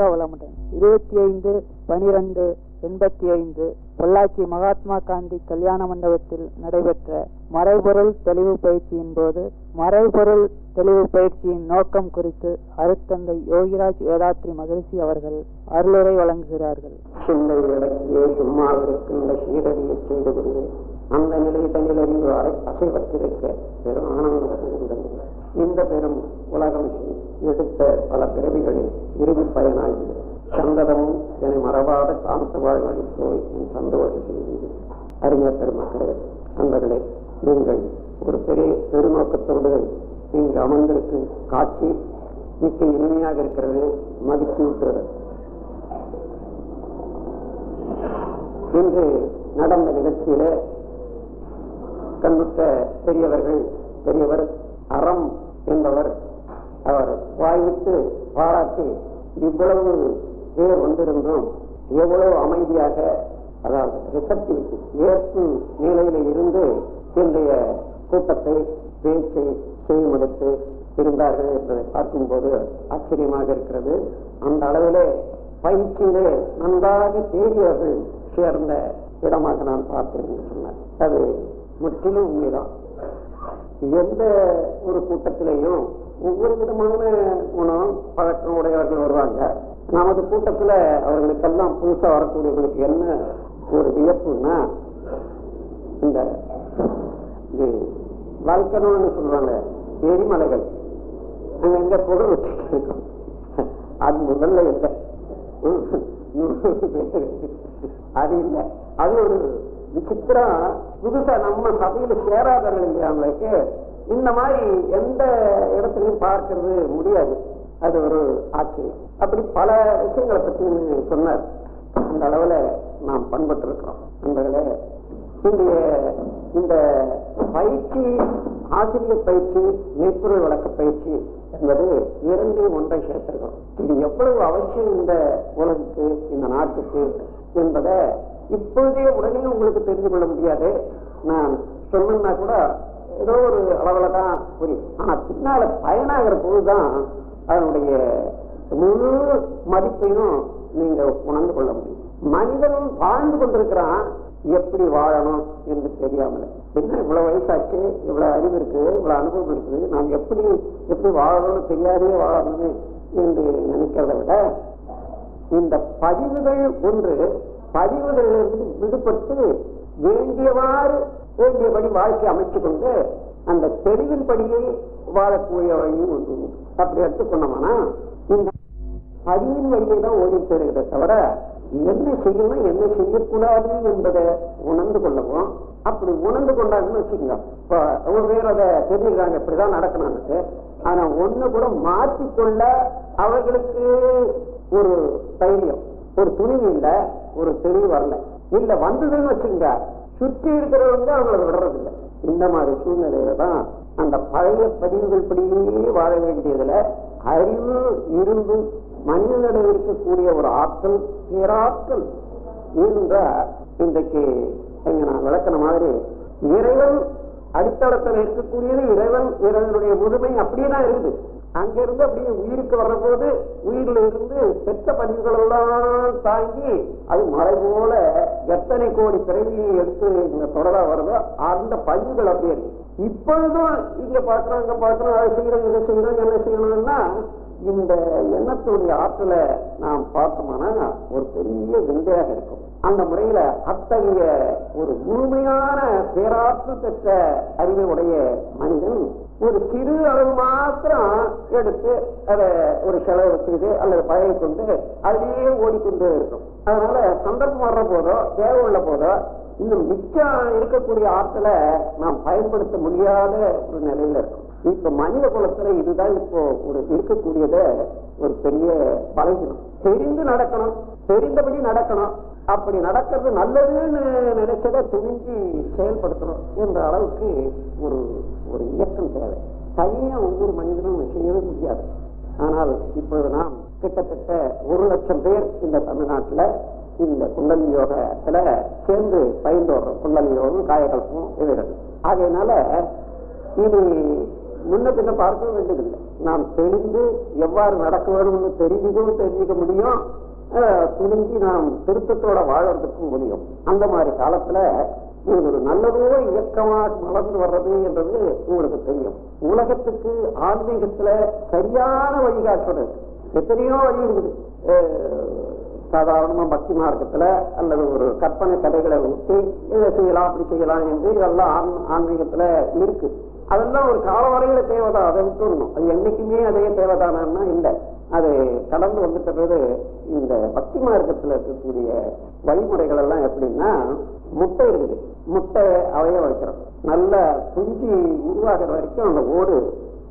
வளமுடன் இருபத்தி ஐந்து பனிரெண்டு எண்பத்தி ஐந்து பொள்ளாச்சி மகாத்மா காந்தி கல்யாண மண்டபத்தில் நடைபெற்ற மறைபொருள் தெளிவு பயிற்சியின் போது மறைபொருள் தெளிவு பயிற்சியின் நோக்கம் குறித்து அருத்தந்தை யோகிராஜ் வேதாத்ரி மகிழ்ச்சி அவர்கள் அருளுரை வழங்குகிறார்கள். சிந்தை விளக்கியே சும்மாவிருக்கின்ற சீரடியை செய்து கொண்டு அந்த நிலை தனிலறிவு அசைவத்திருக்க பெரும் ஆனந்தம் இருந்தது இந்த பெரும் உலகம் எடுத்த பல பிறவிகளில் இறுதி பயனாகிறது சந்ததமும் என மறவாத காந்த போய் என் சந்தோஷம் செய்தது அறிஞர் பெருமக்களே அன்பர்களே நீங்கள் ஒரு பெரிய பெருநோக்கத்தோடு இங்கு அமர்ந்திருக்கும் காட்சி மிக்க இனிமையாக இருக்கிறது. மகிழ்ச்சி இன்று நடந்த நிகழ்ச்சியில கண்ணுற்ற பெரியவர்கள் பெரியவர் அறம் என்பவர் அவர் வாய்விட்டு பாராட்டி இவ்வளவு பேர் வந்திருந்தும் எவ்வளவு அமைதியாக அதாவது ரிசப்டிவிட்டி ஏற்கும் நிலையில இருந்து இன்றைய கூட்டத்தை பேச்சை செய்முடித்து இருந்தார்கள் என்பதை பார்க்கும்போது ஆச்சரியமாக இருக்கிறது. அந்த அளவிலே பயிற்சியிலே நன்றாக தேடியவர்கள் சேர்ந்த இடமாக நான் பார்த்தேன் என்று சொன்னார். அது முற்றிலும் உண்மைதான். எந்த ஒரு கூட்டத்திலையும் ஒவ்வொரு விதமான குணம் பழக்கம் உடையவர்கள் வருவாங்க. நமது கூட்டத்துல அவர்களுக்கெல்லாம் புதுசா வரக்கூடியவர்களுக்கு என்ன ஒரு வியப்புன்னா இந்த இது வல்கனம்னு சொல்றாங்க எரிமலைகள். அங்க எங்க புகழ் வச்சுட்டு அது முதல்ல இல்லை. அது இல்லை. அது ஒரு விசித்திரம் புதுசா நம்ம சபையில சேராதவர்கள் இல்லையாங்களுக்கு இந்த மாதிரி எந்த இடத்துலையும் பார்க்கறது முடியாது. அது ஒரு ஆச்சரியம். அப்படி பல விஷயங்களை பற்றி சொன்னார். அந்த அளவுல நாம் பண்பட்டு இருக்கிறோம் அந்த இன்றைய இந்த பயிற்சி ஆசிரியர் பயிற்சி மெய்ப்பொருள் வழக்க பயிற்சி என்பது இரண்டையும் ஒன்றை சேர்த்திருக்கிறோம். இது எவ்வளவு அவசியம் இந்த உலகுக்கு இந்த நாட்டுக்கு என்பதை இப்பொழுதே உடனே உங்களுக்கு தெரிந்து கொள்ள முடியாது. நான் சொன்னா கூட ஏதோ ஒரு அளவுல தான் புரியும். ஆனா பின்னால பயனாகிற போதுதான் அதனுடைய முழு மதிப்பையும் நீங்க உணர்ந்து கொள்ள முடியும். மனிதனும் வாழ்ந்து கொண்டிருக்கிறான். எப்படி வாழணும் என்று தெரியாமல். என்ன இவ்வளவு வயசாச்சு? இவ்வளவு அறிவு இருக்கு? இவ்வளவு அனுபவம் இருக்குது நாம் எப்படி எப்படி வாழணும்னு தெரியாதே வாழணுமே என்று நினைக்கிறத விட இந்த பதிவுகள் ஒன்று பதிவுகளிலிருந்து விடுபட்டு வேண்டியவாறு வேண்டியபடி வாழ்க்கை அமைத்துக் கொண்டு அந்த தெளிவின்படியே வாழக்கூடிய வழியும் உண்டு. அப்படி எடுத்துக்கொண்டோம்னா இந்த பதிவின் வழியை தான் ஓடிட்டு இருக்கிறத தவிர என்ன செய்யணும் என்ன செய்யக்கூடாது என்பதை உணர்ந்து கொள்ளவும் அப்படி உணர்ந்து கொண்டாங்கன்னு வச்சுக்கோங்க. இப்போ அவங்க பேர் அதை தெரிஞ்சுக்கிறாங்க இப்படிதான் நடக்கணும்னு ஆனா ஒண்ணு கூட மாற்றிக்கொள்ள அவர்களுக்கு ஒரு தைரியம் ஒரு துணிவு இல்லை. ஒரு தெளிவு வரல. இல்ல வந்ததுன்னு வச்சுங்க சுற்றி இருக்கிறவங்க அவங்கள விடுறதில்லை. இந்த மாதிரி சூழ்நிலையில தான் அந்த பழைய பதிவுகள் படியே வாழ வேண்டியதுல அறிவு இருந்தும் மனிதனிடம் இருக்கக்கூடிய ஒரு ஆற்றல் பேராற்றல் இருந்தா இன்றைக்கு நான் விளக்கின மாதிரி இறைவன் அடித்தளத்தில் இருக்கக்கூடியது இறைவன் இறைவனுடைய முழுமை அப்படியே தான் இருக்குது. அங்கிருந்து அப்படியே உயிருக்கு வர்ற போது உயிரில் இருந்து பெற்ற பதிவுகள் எல்லாம் தாங்கி அது மலை போல எத்தனை கோடி பிறவியை எடுத்து இந்த தொடரா வருதோ அந்த பதிவுகள் அப்படியே இப்பொழுதும் இங்க பாக்குறோம் இங்க பாக்குறோம் அதை செய்யறோம் இதை செய்யறோம் என்ன செய்யணும்னா இந்த எண்ணத்துடைய ஆற்றல நாம் பார்த்தோம்னா ஒரு பெரிய விந்தையாக இருக்கும். அந்த முறையில அத்தகைய ஒரு முழுமையான பேராற்றல் பெற்ற அறிவை உடைய மனிதன் ஒரு சிறு அளவு மாத்திரம் எடுத்து அதை ஒரு செலவு செய்து அல்லது பழகி கொண்டு அதிலேயே ஓடிக்கொண்டே இருக்கும். அதனால சந்தர்ப்பம் வர்ற போதோ தேவை உள்ள போதோ இன்னும் மிச்சம் இருக்கக்கூடிய ஆற்றலை நாம் பயன்படுத்த முடியாத ஒரு நிலையில இருக்கும். இப்ப மனித குலத்துல இதுதான் இப்போ ஒரு இருக்கக்கூடியத ஒரு பெரிய பழகினம் தெரிந்து நடக்கணும். தெரிந்தபடி நடக்கணும். அப்படி நடக்கிறது நல்லதுன்னு நினைச்சதை துணிஞ்சு செயல்படுத்தணும் என்ற அளவுக்கு ஒரு ஒரு இயக்கம் தேவை. தனியாக ஒவ்வொரு மனிதனும் செய்யவே முடியாது. ஆனால் இப்பொழுது நாம் கிட்டத்தட்ட ஒரு லட்சம் பேர் இந்த தமிழ்நாட்டுல இந்த குண்டலி யோகத்துல சேர்ந்து பயின்று வர்றோம் குண்டலி யோகம் காயகல்பம் இவைகள். ஆகையினால இனி முன்ன பின்ன பார்க்க வேண்டியதில்லை. நாம் தெளிந்து எவ்வாறு நடக்க வேணும்னு தெரிஞ்சுக்கவும் தெரிஞ்சுக்க முடியும். துணிஞ்சி நாம் திருத்தத்தோட வாழறதுக்கும் முடியும். அந்த மாதிரி காலத்துல ஒரு நல்லதோ இயக்கமாக வளர்ந்து வர்றது என்றது உங்களுக்கு தெரியும். உலகத்துக்கு ஆன்மீகத்துல சரியான வழிகாட்டுறது எத்தனையோ வழி இருக்குது. சாதாரணமா பக்தி மார்க்கத்துல அல்லது ஒரு கற்பனை கதைகளை விட்டு இதை செய்யலாம் அப்படி செய்யலாம் என்று இதெல்லாம் ஆன்- ஆன்மீகத்துல இருக்கு. அதெல்லாம் ஒரு காலவரையில தேவைதான். அதை விட்டுடணும் அது என்னைக்குமே அதே தேவைதானா இல்லை. அது கடந்து வந்துட்ட பிறகு இந்த பக்தி மார்க்கத்துல இருக்கக்கூடிய வழிமுறைகள் எல்லாம் எப்படின்னா முட்டை இருக்குது. முட்டை அவைய வைக்கிறோம். நல்ல குஞ்சு உருவாகிற வரைக்கும் அந்த ஓடு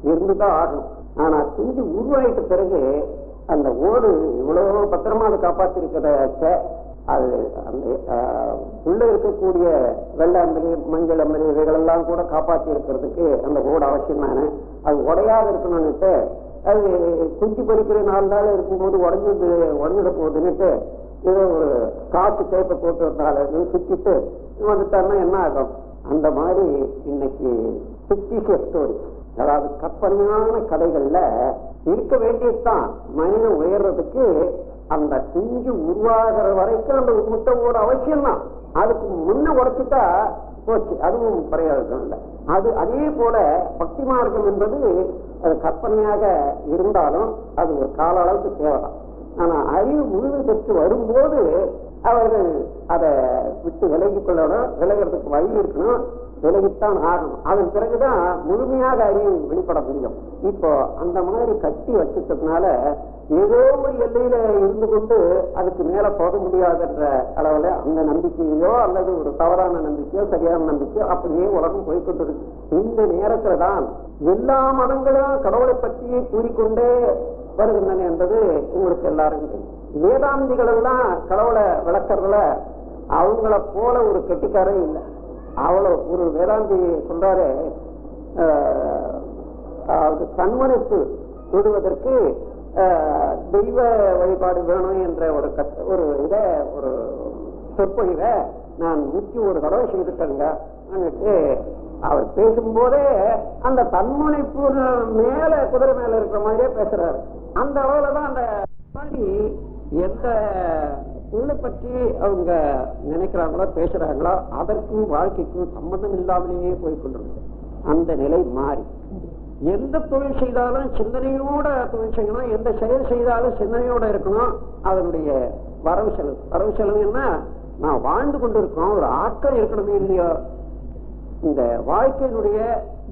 இருந்துதான் ஆகணும். ஆனா குஞ்சு உருவாயிட்ட பிறகு அந்த ஓடு இவ்வளவு பத்திரமா அதை காப்பாத்திருக்கிறத அது அந்த ஆஹ், உள்ள இருக்கக்கூடிய வெள்ளை அம்பலி மஞ்சள் அம்பலி இவைகளெல்லாம் கூட காப்பாற்றி இருக்கிறதுக்கு அந்த ஓடு அவசியம் அது உடையாது இருக்கணும்னுட்டு அது குஞ்சு பறிக்கிற நாலு நாள் இருக்கும்போது உடஞ்சி உடஞ்சிட போகுதுன்னுட்டு ஏதோ ஒரு காற்று தேப்பை போட்டு வந்தால சுத்திட்டு வந்துட்டாருன்னா என்ன ஆகும்? அந்த மாதிரி இன்னைக்கு ஃபிக்டிஷியஸ் ஸ்டோரி அதாவது கற்பனையான கதைகள்ல இருக்க வேண்டியதுதான். மனிதன் உயர்றதுக்கு அந்த குஞ்சு உருவாகிற வரைக்கும் அந்த முட்டையோட அவசியம் தான் அதுக்கு முன்ன உடச்சுட்டா போச்சு. அதுவும் பிரயோஜனம் இல்லை. அது அதே போல பக்தி மார்க்கம் என்பது அது கற்பனையாக இருந்தாலும் அது ஒரு கால அளவுக்கு தேவைதான். ஆனா அறிவு முழுது பெற்று வரும்போது அவர்கள் அதை விட்டு விலகிக் கொள்ளணும் விலகிறதுக்கு வழி இருக்கணும். விலகித்தான் ஆகணும். அதன் பிறகுதான் முழுமையாக அறிவு வெளிப்பட முடியும். இப்போ அந்த மாதிரி கட்டி வச்சிட்டதுனால ஏதோ ஒரு எல்லையில இருந்து கொண்டு அதுக்கு மேல போக முடியாதுன்ற அளவுல அந்த நம்பிக்கையோ அல்லது ஒரு தவறான நம்பிக்கையோ சரியான நம்பிக்கையோ அப்படியே உலகம் போய்கொண்டிருக்கு இந்த நேரத்துல தான் எல்லா மதங்களும் கடவுளை பற்றியே கூறிக்கொண்டே வருகின்றன என்பது உங்களுக்கு எல்லாருக்கும் தெரியும். வேதாந்திகள் எல்லாம் கடவுளை விளக்கறதுல அவங்கள போல ஒரு கெட்டிக்காரே இல்லை. அவ்வளவு ஒரு வேதாந்தி சொல்றாரு ஆஹ், அதாவது தன்மனைப்பு விடுவதற்கு தெய்வ வழிபாடு வேணும் என்ற ஒரு கத் ஒரு இத ஒரு சொற்பொழிவை நான் நூற்றி ஒரு தடவை செய்துட்டேங்க. அவர் பேசும்போதே அந்த தன்முனைப்பு மேல குதிரை மேல இருக்கிற மாதிரியே பேசுறாரு. அந்த அளவுல தான் அந்த எந்த பொருளை பற்றி அவங்க நினைக்கிறாங்களோ பேசுறாங்களோ அதற்கும் வாழ்க்கைக்கும் சம்பந்தம் இல்லாமலேயே போய் கொண்டிருந்தது அந்த நிலை மாறி. எந்த தொழில் செய்தாலும் சிந்தனையோட தொழில் செய்யணும். எந்த செயல் செய்தாலும் சிந்தனையோட இருக்கணும். அதனுடைய வரவு செலவு. வரவு செலவுன்னா நான் வாழ்ந்து கொண்டிருக்கோம் ஒரு ஆக்கம் இருக்கணுமே இல்லையோ? இந்த வாழ்க்கையினுடைய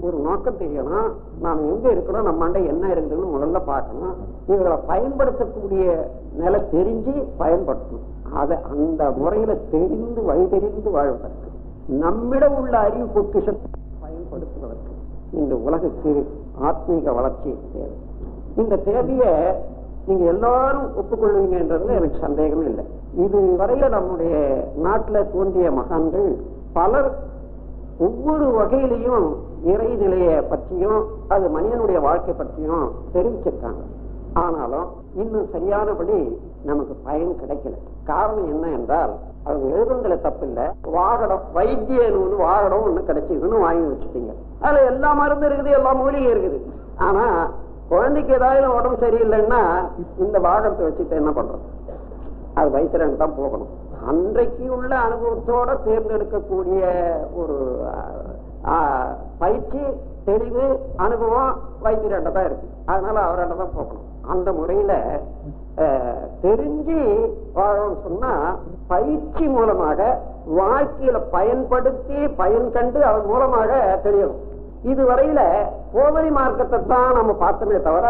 ஒரு நோக்கம் தெரியணும். நாம் எங்க இருக்கிறோம் நம்ம அண்டை என்ன இருக்குதுன்னு முதல்ல பார்க்கணும். இவங்களை பயன்படுத்தக்கூடிய நிலை தெரிஞ்சு பயன்படுத்தணும். அதை அந்த முறையில தெரிந்து வழி தெரிந்து வாழ்வதற்கு நம்மிடம் உள்ள அறிவு பொக்கிஷத்தை பயன்படுத்துவதற்கு இந்த உலகுக்கு ஆத்மீக வளர்ச்சி தேவை. இந்த தேவையை நீங்க எல்லாரும் ஒப்புக்கொள்வீங்கன்றதுல எனக்கு சந்தேகமே இல்லை. இது வரைய நம்முடைய நாட்டில் தோன்றிய மகான்கள் பலர் ஒவ்வொரு வகையிலையும் இறைநிலையை பற்றியும் அது மனிதனுடைய வாழ்க்கை பற்றியும் தெரிவிச்சிருக்காங்க. ஆனாலும் இன்னும் சரியானபடி நமக்கு பயன் கிடைக்கல. காரணம் என்ன என்றால் அவங்க எழுதுறதுல தப்பு இல்ல வாகனம் வைத்திய நூல் வாகனம் ஒண்ணு கிடைச்சதுன்னு வாங்கி வச்சுட்டீங்க. அதுல எல்லா மருந்து இருக்குது எல்லா மூலிகையும் இருக்குது. ஆனா குழந்தைக்கு ஏதாவது உடம்பு சரியில்லைன்னா இந்த வாகனத்தை வச்சுட்டு என்ன பண்றது? அது வைத்திரன் தான் போகணும். அன்றைக்கு உள்ள அனுபவத்தோட தேர்ந்தெடுக்கக்கூடிய ஒரு பயிற்சி தெளிவு அனுபவம் வைத்தியர்கிட்ட தான் இருக்கு. அதனால அவர்கிட்ட தான் போகணும். அந்த முறையில தெரிஞ்சு வாழணும்னு சொன்னா பயிற்சி மூலமாக வாழ்க்கையில பயன்படுத்தி பயன் கண்டு அதன் மூலமாக தெரியணும். இதுவரையில போதனை மார்க்கத்தை தான் நம்ம பார்த்தோமே தவிர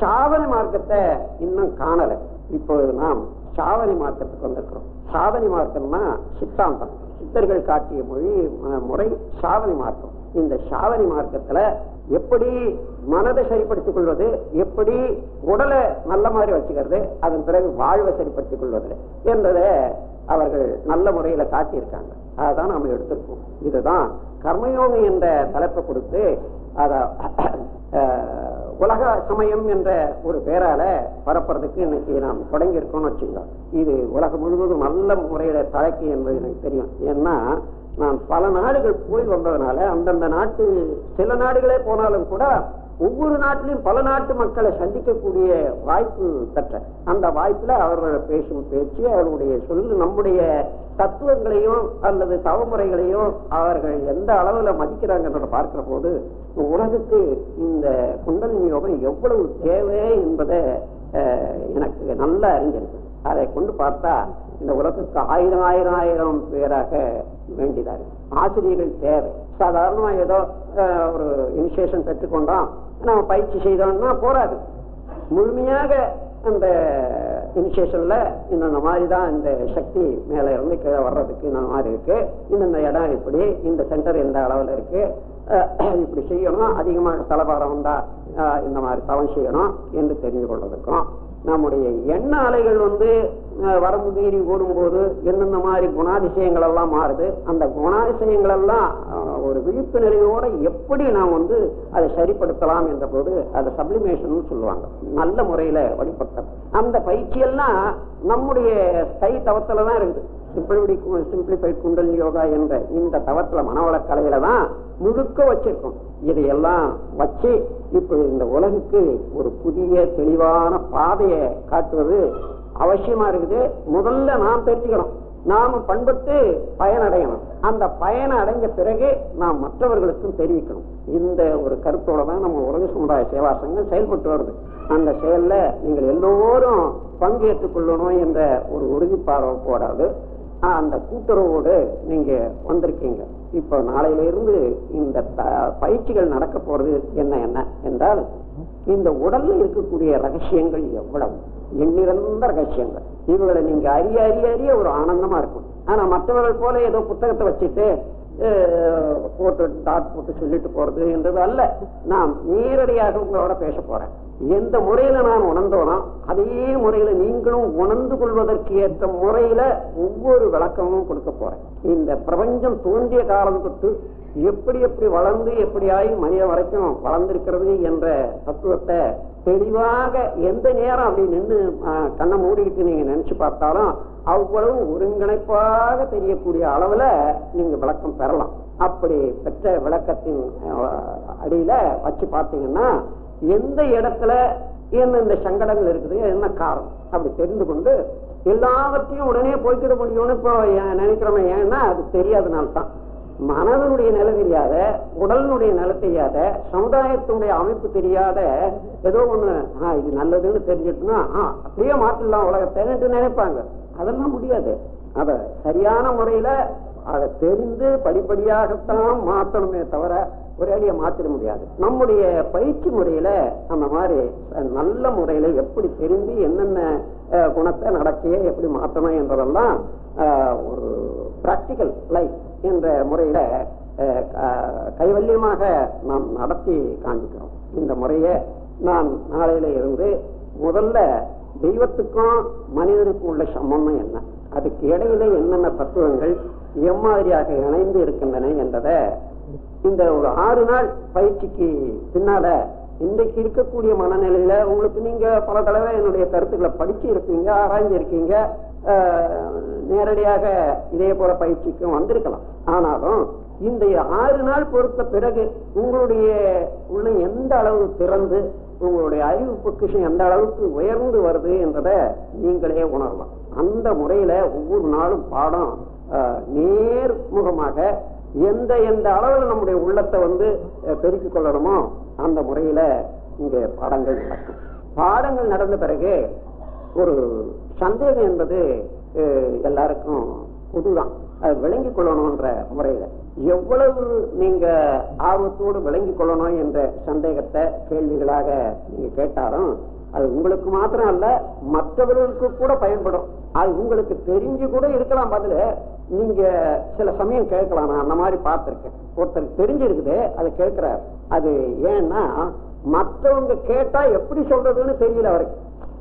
சாதனை மார்க்கத்தை இன்னும் காணல. இப்பொழுது நாம் சாதனை மார்க்கத்துக்கு வந்திருக்கிறோம். சாதனை மார்க்கம்னா சித்தாந்தம். சித்தர்கள் காட்டிய மொழி முறை சாவணி மார்க்கம். இந்த சாதனை மார்க்கத்துல எப்படி மனதை சரிப்படுத்திக் கொள்வது எப்படி உடலை நல்ல மாதிரி வச்சுக்கிறது அதன் பிறகு வாழ்வை சரிப்படுத்திக் கொள்வது என்றதை அவர்கள் நல்ல முறையில காட்டியிருக்காங்க. அதான் நாம எடுத்திருக்கோம். இதுதான் கர்மயோகி என்ற தலைப்பை கொடுத்து அத உலக சமயம் என்ற ஒரு பேரால பரப்புறதுக்கு இன்னைக்கு நாம் தொடங்கி இருக்கோம்னு வச்சுக்கோங்க. இது உலகம் முழுவதும் நல்ல முறையில தலைக்கு என்பது எனக்கு தெரியும். ஏன்னா நான் பல நாடுகள் போய் வந்ததுனால அந்தந்த நாட்டு சில நாடுகளே போனாலும் கூட ஒவ்வொரு நாட்டிலையும் பல நாட்டு மக்களை சந்திக்கக்கூடிய வாய்ப்பு பெற்ற அந்த வாய்ப்புல அவர்கள் பேசும் பேச்சு அவருடைய சொல்லு நம்முடைய தத்துவங்களையும் அல்லது தவமுறைகளையும் அவர்கள் எந்த அளவுல மதிக்கிறாங்கன்றத பார்க்கிற போது உலகத்து இந்த குண்டலினி யோகம் எவ்வளவு தேவை என்பதை எனக்கு நல்லா அறிஞ்சிருக்கு அதை கொண்டு பார்த்தா இந்த உலகத்துக்கு ஆயிரம் ஆயிரம் ஆயிரம் பேராக வேண்டியதா ஆசிரியர்கள் தேவை. சாதாரணமா ஏதோ ஒரு இனிஷியேஷன் பெற்றுக்கொண்டோம் நம்ம பயிற்சி செய்தோம்னா போராது முழுமையாக அந்த இனிஷியேஷன்ல இந்த மாதிரி தான் இந்த சக்தி மேல இருந்து கீழே வர்றதுக்கு இந்த மாதிரி இருக்கு. இந்த இடம் இப்படி இந்த சென்டர் எந்த அளவுல இருக்கு. இப்படி செய்யணும் அதிகமாக தலைபாரம் வந்தா இந்த மாதிரி தவம் செய்யணும் என்று தெரிந்து கொள்வதற்கும் நம்முடைய எண்ண அலைகள் வந்து வரம்பு மீறி ஓடும்போது என்னென்ன மாதிரி குணாதிசயங்கள் எல்லாம் மாறுது அந்த குணாதிசயங்கள் எல்லாம் ஒரு விழிப்பு நிலையோட எப்படி நாம் வந்து அதை சரிப்படுத்தலாம் என்ற போது அதை சப்ளிமேஷன் சொல்லுவாங்க. நல்ல முறையில வழிபடுத்த அந்த பயிற்சியெல்லாம் நம்முடைய கை தவத்துல தான் இருக்குது சிம்பிளி சிம்பிளிஃபைட் குண்டல் யோகா என்ற இந்த தவத்துல மனவளக்கலையில தான் முழுக்க வச்சிருக்கோம். இதையெல்லாம் வச்சு இப்போ இந்த உலகுக்கு ஒரு புதிய தெளிவான பாதையை காட்டுவது அவசியமா இருக்குது. முதல்ல நாம் தெரிஞ்சுக்கணும். நாம பண்பட்டு பயனடையணும். அந்த பயனை அடைஞ்ச பிறகு நாம் மற்றவர்களுக்கும் தெரிவிக்கணும். இந்த ஒரு கருத்தோட தான் நம்ம உலக சமுதாய சேவா சங்கம் செயல்பட்டு வருது. அந்த செயல்ல நீங்கள் எல்லோரும் பங்கேற்றுக் கொள்ளணும் என்ற ஒரு உறுதிப்பாடோடு போடாது அந்த கூட்டுறவோடு நீங்க வந்திருக்கீங்க. இப்போ நாளையிலிருந்து இந்த பயிற்சிகள் நடக்க போறது என்ன என்ன என்றால் இந்த உடல்ல இருக்கக்கூடிய ரகசியங்கள் எவ்வளவு? எண்ணிறந்த ரகசியங்கள். இவங்களை நீங்க அறிய அறிய அறிய ஒரு ஆனந்தமா இருக்கும். ஆனா மற்றவர்கள் போல ஏதோ புத்தகத்தை வச்சுட்டு போட்டு டாட் போட்டு சொல்லிட்டு போறது என்றது அல்ல. நான் நேரடியாக உங்களோட பேச போறேன். எந்த முறையில நான் உணர்ந்தோனோ அதே முறையில நீங்களும் உணர்ந்து கொள்வதற்கு ஏற்ற முறையில ஒவ்வொரு விளக்கமும் கொடுக்க போறேன். இந்த பிரபஞ்சம் தோன்றிய காலம் தொட்டு எப்படி எப்படி வளர்ந்து எப்படியாய் மனித வரைக்கும் வளர்ந்திருக்கிறது என்ற தத்துவத்தை தெளிவாக எந்த நேரம் அப்படி நின்று கண்ணை மூடிக்கிட்டு நீங்க நினைச்சு பார்த்தாலும் அவ்வளவு ஒருங்கிணைப்பாக தெரியக்கூடிய அளவுல நீங்க விளக்கம் பெறலாம். அப்படி பெற்ற விளக்கத்தின் அடியில வச்சு பார்த்தீங்கன்னா எந்த இடத்துல என்ன இந்த சங்கடங்கள் இருக்குது என்ன காரணம் அப்படி தெரிந்து கொண்டு எல்லாவற்றையும் உடனே போய்க்கிட முடியும்னு இப்போ ஏன் நினைக்கிறோமே ஏன்னா அது தெரியாதனால தான் மனதனுடைய நிலை தெரியாத உடலினுடைய நிலை தெரியாத சமுதாயத்தினுடைய அமைப்பு தெரியாத ஏதோ ஒண்ணு ஆஹ் இது நல்லதுன்னு தெரிஞ்சிட்டுனா ஆ அப்படியே மாற்றலாம் உலகத்தை நினைப்பாங்க. அதெல்லாம் முடியாது. அத சரியான முறையில அதை தெரிந்து படிப்படியாகத்தான் மாற்றணுமே தவிர ஒரே அடியை மாத்திர முடியாது. நம்முடைய பயிற்சி முறையில அந்த மாதிரி நல்ல முறையில எப்படி தெரிந்து என்னென்ன குணத்தை நடக்கையே எப்படி மாற்றணும் என்றதெல்லாம் ஒரு பிராக்டிக்கல் லைஃப் என்ற முறையில கைவல்யமாக நாம் நடத்தி காண்பிக்கிறோம் இந்த முறையை நான் நாளையில இருந்து முதல்ல தெய்வத்துக்கும் மனிதனுக்கும் உள்ள சம்பந்தம் என்ன? அதுக்கு இடையில என்னென்ன தத்துவங்கள் எம்மாதிரியாக இணைந்து இருக்கின்றன என்றதை இந்த ஒரு ஆறு நாள் பயிற்சிக்கு பின்னால இன்றைக்கு இருக்கக்கூடிய மனநிலையில உங்களுக்கு நீங்க பல தடவை என்னுடைய கருத்துக்களை படிச்சு இருப்பீங்க ஆராய்ஞ்சு இருக்கீங்க நேரடியாக இதே போல பயிற்சிக்கும் வந்திருக்கலாம். ஆனாலும் இந்த ஆறு நாள் பொறுத்த பிறகு உங்களுடைய உள்ள எந்த அளவு திறந்து உங்களுடைய அறிவு பொக்கிஷம் எந்த அளவுக்கு உயர்ந்து வருது என்றதை நீங்களே உணரலாம். அந்த முறையில ஒவ்வொரு நாளும் பாடம் நேர்முகமாக எந்த எந்த அளவில் நம்முடைய உள்ளத்தை வந்து பெருக்கிக் கொள்ளணுமோ அந்த முறையில இங்கே பாடங்கள் நடக்கும். பாடங்கள் நடந்த பிறகு ஒரு சந்தேகம் என்பது எல்லாருக்கும் புதுதான். அது விளங்கிக் கொள்ளணும்ன்ற முறையில. எவ்வளவு நீங்க ஆர்வத்தோடு விளங்கிக் கொள்ளணும் என்ற சந்தேகத்தை கேள்விகளாக நீங்க கேட்டாலும் அது உங்களுக்கு மாத்திரம் அல்ல மற்றவர்களுக்கு கூட பயன்படும். அது உங்களுக்கு தெரிஞ்சு கூட இருக்கலாம் பதில. நீங்க சில சமயம் கேட்கலாம். நான் அந்த மாதிரி பார்த்திருக்கேன். ஒருத்தர் தெரிஞ்சிருக்குது அதை கேட்கிறார். அது ஏன்னா மற்றவங்க கேட்டா எப்படி சொல்றதுன்னு தெரியல அவருக்கு.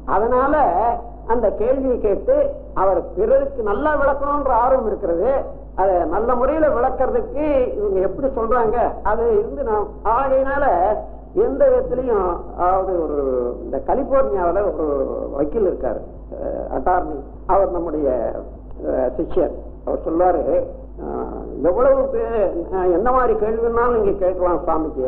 அதனால அந்த கேள்வியை கேட்டு அவர் பிறருக்கு நல்லா விளக்கணும்ன்ற ஆர்வம் இருக்கிறது. அதை நல்ல முறையில விளக்குறதுக்கு இவங்க எப்படி சொல்றாங்க? அது இருந்து நான் ஆகையினால எந்த விதத்திலையும் அதாவது ஒரு இந்த கலிபோர்னியாவில் ஒரு வக்கீல் இருக்காரு அட்டார்னி. அவர் நம்முடைய அஹ், சிஷ்யர். அவர் சொல்லுவாரு எவ்வளவு பேர் என்ன மாதிரி கேள்வினாலும் நீங்க கேட்கலாம் சுவாமிக்கு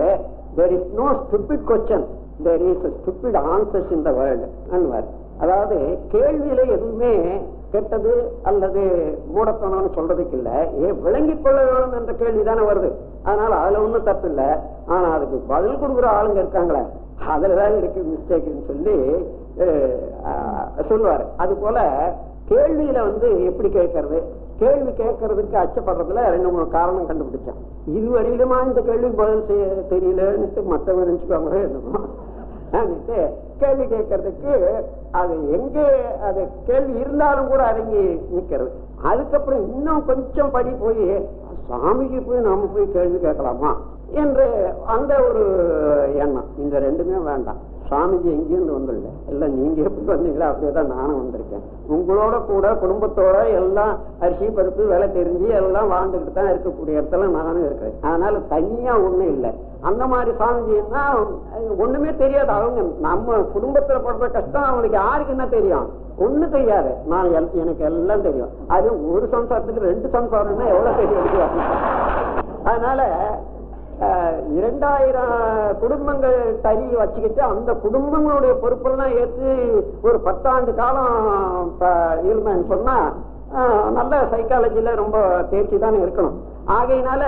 there is no stupid question there is stupid answers in the world Anwar அதாவது கேள்வியில எதுவுமே கெட்டது அல்லது மூடத்தனம்னு சொல்றதுக்கு இல்லை ஏ விளங்கிக் கொள்ள வேணும் என்ற கேள்வி தானே வருது. அதனால அதுல ஒன்றும் தப்பு இல்லை ஆனா அதுக்கு பதில் கொடுக்குற ஆளுங்க இருக்காங்களே. அதுலதான் இருக்கு மிஸ்டேக்னு சொல்லி சொல்லுவார் சொல்லுவாரு. அது போல கேள்வியில வந்து எப்படி கேட்கறது? கேள்வி கேட்கறதுக்கு அச்சப்படுறதுல ரெண்டு மூணு காரணம் கண்டுபிடிச்சேன். இதுவரையிலுமா இந்த கேள்வி பதில் செய்ய தெரியலன்னுட்டு மற்றவங்க நினைச்சுக்காம என்னமோ. கேள்வி கேட்கறதுக்கு அது எங்கே அது கேள்வி இருந்தாலும் கூட அடங்கி நிற்கிறது. அதுக்கப்புறம் இன்னும் கொஞ்சம் படி போய் சாமிக்கு போய் நாம போய் கேள்வி கேட்கலாமா? என்று அந்த ஒரு எண்ணம். இந்த ரெண்டுமே வேண்டாம். சாமிஜி எங்கேயிருந்து வந்துடல இல்லை நீங்க எப்படி வந்தீங்களா அப்படியே தான் நானும் வந்திருக்கேன். உங்களோட கூட குடும்பத்தோட எல்லாம் அரிசி பருப்பு வேலை தெரிஞ்சு எல்லாம் வாழ்ந்துக்கிட்டு தான் இருக்கக்கூடிய இடத்துல நானும் இருக்கிறேன். அதனால தனியா ஒண்ணும் இல்லை. அந்த மாதிரி சாமிஜின்னா ஒண்ணுமே தெரியாது. அவங்க நம்ம குடும்பத்துல படுற கஷ்டம் அவங்களுக்கு யாருக்கு என்ன தெரியும்? ஒண்ணு தெரியாது. நான் எல்- எனக்கு எல்லாம் தெரியும். அது ஒரு சம்சாரத்துக்கு ரெண்டு சம்சாரம்னா எவ்வளவு தெரியும் அதனால இரண்டாயிரம் குடும்பங்கள் தறி வச்சுக்கிட்டு அந்த குடும்பங்களுடைய பொறுப்பெல்லாம் ஏற்று ஒரு பத்தாண்டு காலம் இருந்தேன்னு சொன்னா நல்ல சைக்காலஜியில் ரொம்ப தேர்ச்சி தானே இருக்கணும். ஆகையினால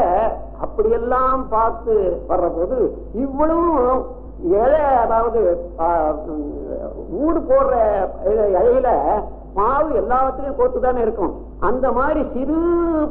அப்படியெல்லாம் பார்த்து வர்ற போது இவ்வளவும் இழை அதாவது ஊடு போடுற இழையில மாவு எல்லாவற்றிலையும் கோத்து தானே இருக்கும் அந்த மாதிரி சிறு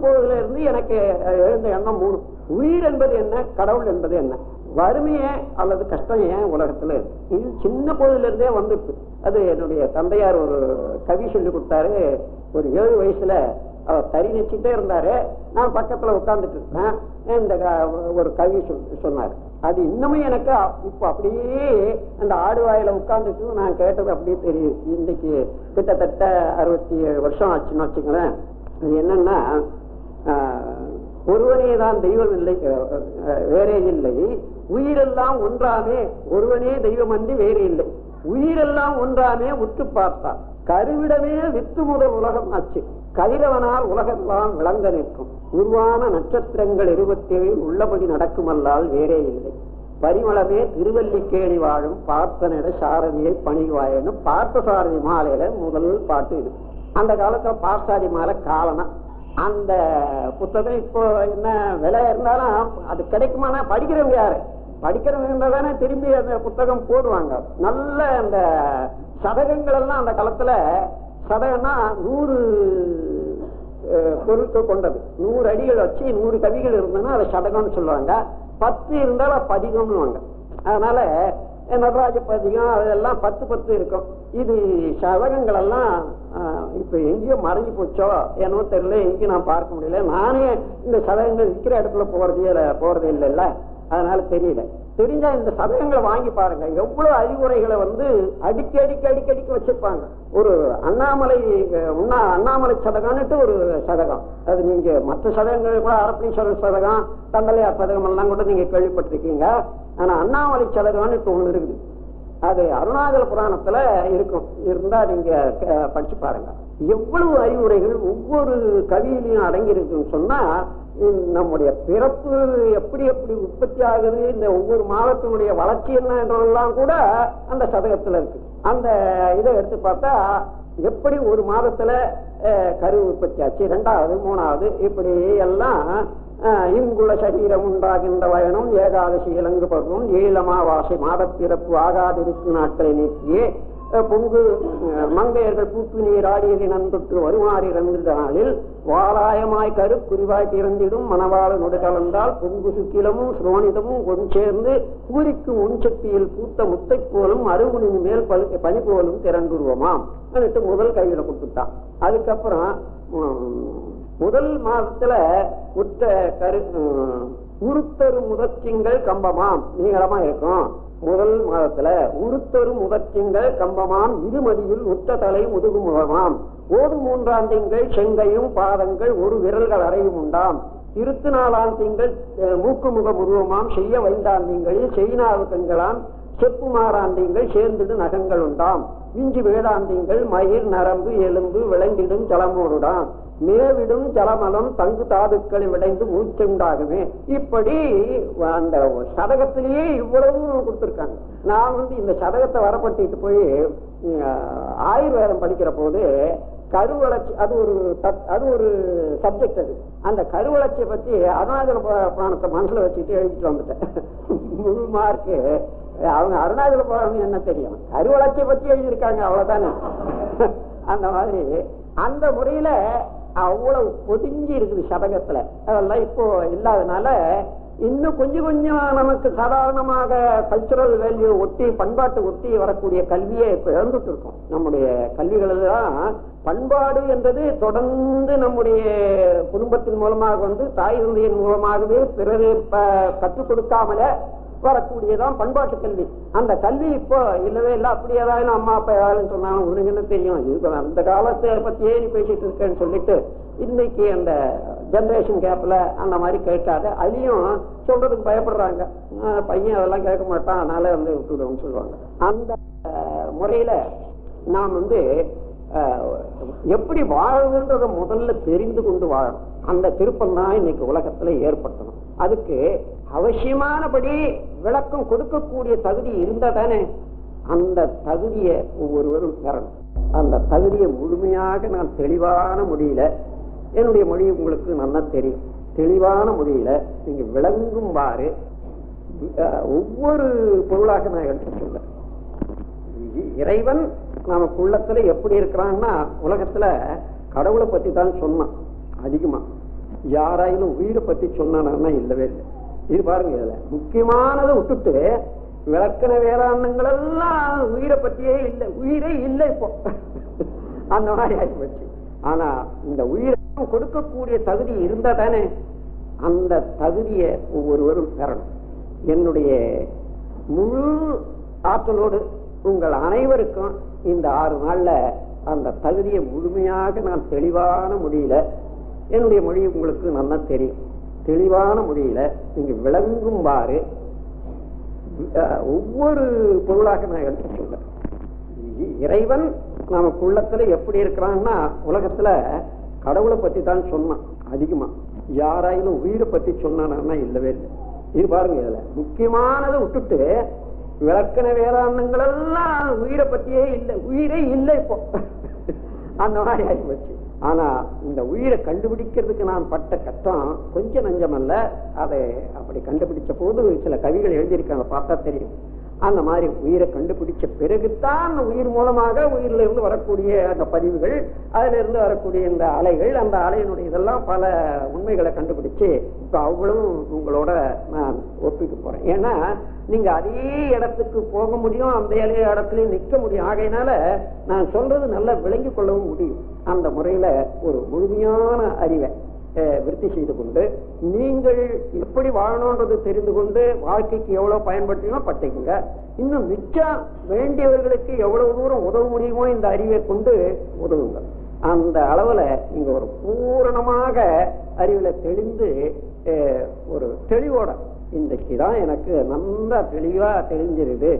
போதுல இருந்து எனக்கு எழுந்த எண்ணம் மூணு உயிர் என்பது என்ன? கடவுள் என்பது என்ன? வறுமையே அல்லது கஷ்டம் ஏன் உலகத்துல? இது சின்ன பொழுதுல இருந்தே வந்துருக்கு அது என்னுடைய தந்தையார் ஒரு கவி சொல்லி கொடுத்தாரு. ஒரு ஏழு வயசுல அவர் தறி நச்சுட்டே இருந்தாரு. நான் பக்கத்துல உட்கார்ந்துட்டு இருக்கேன் இந்த க- ஒரு கவி சொன்னார். அது இன்னமும் எனக்கு இப்போ அப்படியே அந்த ஆடு வாயில உட்கார்ந்துட்டு நான் கேட்டது அப்படியே தெரியுது. இன்னைக்கு கிட்டத்தட்ட அறுபத்தி ஏழு வருஷம் ஆச்சுன்னு வச்சுங்களேன் அது என்னன்னா ஒருவனே தான் தெய்வம் இல்லை வேறே இல்லை. உயிரெல்லாம் ஒன்றாமே ஒருவனே தெய்வம் அன்றி வேறே இல்லை. உயிரெல்லாம் ஒன்றாமே உற்று பார்த்தார். கருவிடமே வித்து முதல் உலகம் ஆச்சு. கதிரவனால் உலகெல்லாம் விளங்க நிற்கும். உருவான நட்சத்திரங்கள் இருபத்தேழு உள்ளபடி நடக்குமல்லால் வேறே இல்லை. பரிமளமே திருவல்லிக்கேணி வாழும் பார்த்தனிட சாரதியை பணிவாயன்னு பார்த்த சாரதி மாலையில முதல் பாட்டு இது. அந்த காலத்துல பார்த்தாதி மாலை காலனா. அந்த புத்தகம் இப்போ என்ன விலை இருந்தாலும் அது கிடைக்குமானா படிக்கிறவங்க யாரு? படிக்கிறவங்க தானே திரும்பி அந்த புத்தகம் போடுவாங்க. நல்ல அந்த சதகங்கள் எல்லாம் அந்த காலத்துல சதகம்னா நூறு பொருட்கள் கொண்டது. நூறு அடிகள் வச்சு நூறு கவிகள் இருந்ததுன்னா அதை சதகம்னு சொல்லுவாங்க. பத்து இருந்தாலும் அது பதிகம்னுவாங்க. அதனால நடராஜ பதிகம் அதெல்லாம் பத்து பத்து இருக்கும். இது சதகங்கள் எல்லாம் இப்ப எங்கேயோ மறைஞ்சு போச்சோ என்னவோ தெரியல எங்கேயும் நான் பார்க்க முடியல. நானே இந்த சதகங்கள் இருக்கிற இடத்துல போறதே போறதே இல்லைல்ல. அதனால தெரியல. தெரிஞ்சா இந்த சதகங்களை வாங்கி பாருங்க. எவ்வளவு அறிவுரைகளை வந்து அடிக்கி அடிக்கி அடிக்கி அடிக்கி வச்சிருப்பாங்க. ஒரு அண்ணாமலை உண்ணா அண்ணாமலை சதகம்னுட்டு ஒரு சதகம். அது நீங்க மற்ற சதகங்கள் கூட அரப்பீஸ்வரர் சதகம் தண்டலையார் சதகம் எல்லாம் கூட நீங்க கேள்விப்பட்டிருக்கீங்க. ஆனா அண்ணாமலை சதகம்னுட்டு ஒண்ணு இருக்குது. அது அருணாச்சல புராணத்துல இருக்கும். இருந்தா நீங்க படிச்சு பாருங்க. எவ்வளவு அறிவுரைகள் ஒவ்வொரு கவியிலையும் அடங்கி இருக்குன்னு சொன்னா நம்முடைய பிறப்பு எப்படி எப்படி உற்பத்தி ஆகுது இந்த ஒவ்வொரு மாதத்தினுடைய வளர்ச்சி என்ன என்றெல்லாம் கூட அந்த சதகத்துல இருக்கு. அந்த இதை எடுத்து பார்த்தா எப்படி ஒரு மாதத்துல கரு உற்பத்தி ஆச்சு. ரெண்டாவது மூணாவது இப்படி எல்லாம் இங்குள்ள சரீரம் உண்டாகின்ற வயனும் ஏகாதசி இலங்கு பருவம் ஏழமாவாசை மாதப்பிறப்பு ஆகாதிருக்கு நாட்களை நீக்கியே பொங்கு மங்கையர்கள் பூத்து நீர் ஆடியதை நண்பற்று வருமாறி இறந்திடனாலில் வாராயமாய் கருக்குறிவாய் திறந்திடும் மணவாளனோடு கலந்தால் பொங்கு சுக்கிலமும் சுரோனிதமும் கொண்டு சேர்ந்து கூறிக்கும் உன்சக்தியில் பூத்த முத்தை போலும் அருகுனின் மேல் பனி போலும் திறந்துருவோமாம் வந்துட்டு முதல் கையில கொடுத்துட்டான். அதுக்கப்புறம் முதல் மாதத்துல உத்த கரு உருத்தரு முதற்கிங்கள் கம்பமாம். நீங்களமா இருக்கும். முதல் மாதத்துல உருத்தரும் முதற்சிங்கள் கம்பமாம் இருமதியில் உத்த தலை முதுகு முகமாம். ஓடு மூன்றாம் திங்கள் செங்கையும் பாதங்கள் ஒரு விரல்கள் அறையும் உண்டாம். இருத்து நாலாம் திங்கள் மூக்கு முக உருவமாம். செய்ய வைந்தான் திங்களில் செய்நாவு கண்களாம். செப்பு மாறாண்டிங்கள் சேர்ந்திடு நகங்கள் உண்டாம். இஞ்சி வேதாந்திங்கள் மயிர் நரம்பு எலும்பு விளங்கிடும் ஜலமோடுடாம். மேவிடும் ஜலமலம் தங்கு தாதுக்களை விடைந்து மூச்சுண்டாகுமே இப்படி அந்த சதகத்திலேயே இவ்வளவு கொடுத்துருக்காங்க. நான் வந்து இந்த சதகத்தை வரப்பட்டிட்டு போய் ஆயுர்வேதம் படிக்கிற போது கருவளர்ச்சி அது ஒரு அது ஒரு சப்ஜெக்ட் அது. அந்த கருவளர்ச்சியை பத்தி அருணாச்சல புராணத்தை மனசுல வச்சுட்டு எழுதிட்டு வந்துட்டேன். முழு மார்க்கு அவங்க அருணாச்சல புராணம் என்ன தெரியும்? கருவளர்ச்சியை பத்தி எழுதியிருக்காங்க அவ்வளவுதானே? அந்த மாதிரி. அந்த முறையில அவ்வளவு பொதுங்கி இருக்குது சதகத்துல. அதெல்லாம் இப்போ இல்லாதனால இன்னும் கொஞ்சம் கொஞ்சம் நமக்கு சாதாரணமாக கல்ச்சுரல் வேல்யூ ஒட்டி பண்பாட்டு ஒட்டி வரக்கூடிய கல்வியை இப்போ இழந்துட்டு இருக்கோம். நம்முடைய கல்விகள் தான் பண்பாடு என்றது தொடர்ந்து நம்முடைய குடும்பத்தின் மூலமாக வந்து தாய் தந்தையின் மூலமாகவே பிறரை ப- கற்றுக் கொடுக்காமல வரக்கூடியதான் பண்பாட்டு கல்வி. அந்த கல்வி இப்போ இல்லவே இல்லை அப்படி ஏதாவது அம்மா அப்பா ஏதாவது சொன்னாலும் உனக்கு என்ன தெரியும்? இது அந்த காலத்தை பற்றியே நீ பேசிட்டு இருக்கேன்னு சொல்லிட்டு இன்னைக்கு அந்த ஜென்ரேஷன் கேப்பில் அந்த மாதிரி கேட்காத அதையும் சொல்றதுக்கு பயப்படுறாங்க. பையன் அதெல்லாம் கேட்க மாட்டான் அதனால வந்து விட்டுடுவோம்னு சொல்லுவாங்க. அந்த முறையில் நாம் வந்து எப்படி வாழணுன்றத முதல்ல தெரிந்து கொண்டு வாழணும். அந்த திருப்பம் தான் இன்னைக்கு உலகத்துல ஏற்படுத்தணும் அதுக்கு அவசியமானபடி விளக்கம் கொடுக்கக்கூடிய தகுதி இருந்தா தானே அந்த தகுதியை ஒவ்வொருவரும் பெறணும். அந்த தகுதியை முழுமையாக நான் தெளிவான மொழியில என்னுடைய மொழி உங்களுக்கு நல்லா தெரியும். தெளிவான மொழியில நீங்க விளங்கும்பாறு அஹ், ஒவ்வொரு பொருளாக நான் எடுத்துக்கொள்ள இறைவன் நமக்கு உள்ளத்துல எப்படி இருக்கிறான்னா உலகத்துல கடவுளை பத்தி தான் சொன்னான் அதிகமா. யாராயிலும் உயிரை பத்தி சொன்னானா இல்லவே இல்லை. இது பாருங்க இதுல. முக்கியமானதை விட்டுட்டு விளக்கண வேளாண்மைகள் எல்லாம் உயிரை பத்தியே இல்லை. உயிரே இல்லை இப்போ. அந்த மாதிரி ஆகிப்போச்சு ஆனா இந்த உயிரை கொடுக்கக்கூடிய தகுதி இருந்தா தானே அந்த தகுதியை ஒவ்வொருவரும் பெறணும். என்னுடைய முழு ஆற்றலோடு உங்கள் அனைவருக்கும் இந்த ஆறு நாள்ல அந்த தகுதியை முழுமையாக நான் தெளிவான மொழியில என்னுடைய மொழி உங்களுக்கு நல்லா தெரியும். தெளிவான மொழியில நீங்கள் விளங்கும்பாறு. ஒவ்வொரு பொருளாக நான் எடுத்து சொல்றேன் இறைவன் நமக்கு உள்ளத்துல எப்படி இருக்கிறான்னா உலகத்துல கடவுளை பத்தி தான் சொன்னான் அதிகமா. யாராயிலும் உயிரை பத்தி சொன்னானா இல்லவே இல்லை. இது பாருங்க இதுல முக்கியமானதை விட்டுட்டு விளக்கண வேதாந்தங்கள் எல்லாம் உயிரை பத்தியே இல்லை. உயிரே இல்லை இப்போ. அந்த மாதிரி ஆகிப்போச்சு ஆனா இந்த உயிரை கண்டுபிடிக்கிறதுக்கு நான் பட்ட கஷ்டம் கொஞ்சம் நஞ்சமல்ல அல்ல. அதை அப்படி கண்டுபிடிச்ச போது சில கவிகள் எழுதியிருக்காங்க பார்த்தா தெரியும். அந்த மாதிரி உயிரை கண்டுபிடிச்ச பிறகுதான் அந்த உயிர் மூலமாக உயிரில இருந்து வரக்கூடிய அந்த பதிவுகள் அதிலிருந்து வரக்கூடிய இந்த அலைகள் அந்த அலையினுடைய இதெல்லாம் பல உண்மைகளை கண்டுபிடிச்சு இப்போ அவ்வளவு உங்களோட நான் ஒப்பிக்க போகிறேன் ஏன்னா நீங்கள் அதே இடத்துக்கு போக முடியும் அந்த அதே இடத்துலையும் நிற்க முடியும். ஆகையினால நான் சொல்றது நல்லா விளங்கி கொள்ளவும் முடியும். அந்த முறையில் ஒரு முழுமையான அறிவை விருத்தி செய்து கொண்டு நீங்கள் எப்படி வாழணும்ன்றது தெரிந்து கொண்டு வாழ்க்கைக்கு எவ்வளவு பயன்படுத்தினா பட்டுக்குங்க. இன்னும் மிச்சம் வேண்டியவர்களுக்கு எவ்வளவு தூரம் உதவ முடியுமோ இந்த அறிவை கொண்டு உதவுங்க அந்த அளவுல நீங்க ஒரு பூரணமாக அறிவுல தெளிந்து ஒரு தெளிவோட இன்றைக்கு தான் எனக்கு நல்லா தெளிவா தெரிஞ்சிருது.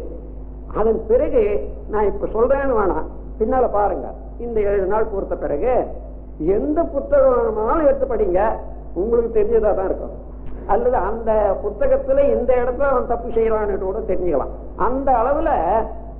அதன் பிறகு நான் இப்ப சொல்றேன்னு வேணாம். பின்னால பாருங்க. இந்த ஏழு நாள் பொறுத்த பிறகு எந்த புத்தகம் எடுத்து படிங்க. உங்களுக்கு தெரிஞ்சதா தான் இருக்கும். அல்லது அந்த புத்தகத்துல இந்த இடத்துல அவன் தப்பு செய்யறான்னு கூட தெரிஞ்சுக்கலாம். அந்த அளவுல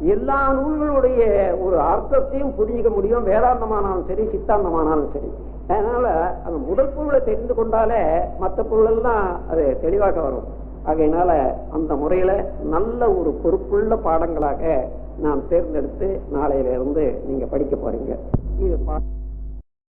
எல்லா நூல்களுடைய ஒரு அர்த்தத்தையும் புரிஞ்சுக்க முடியும். வேதாந்தமானாலும் சரி சித்தாந்தமானாலும் சரி. அதனால அந்த முதல் பொருளை தெரிந்து கொண்டாலே மற்ற பொருளெல்லாம் அது தெளிவாக வரும். ஆகையினால அந்த முறையில நல்ல ஒரு பொறுப்புள்ள பாடங்களாக நான் தேர்ந்தெடுத்து நாளையில இருந்து நீங்க படிக்க போறீங்க. இது பா-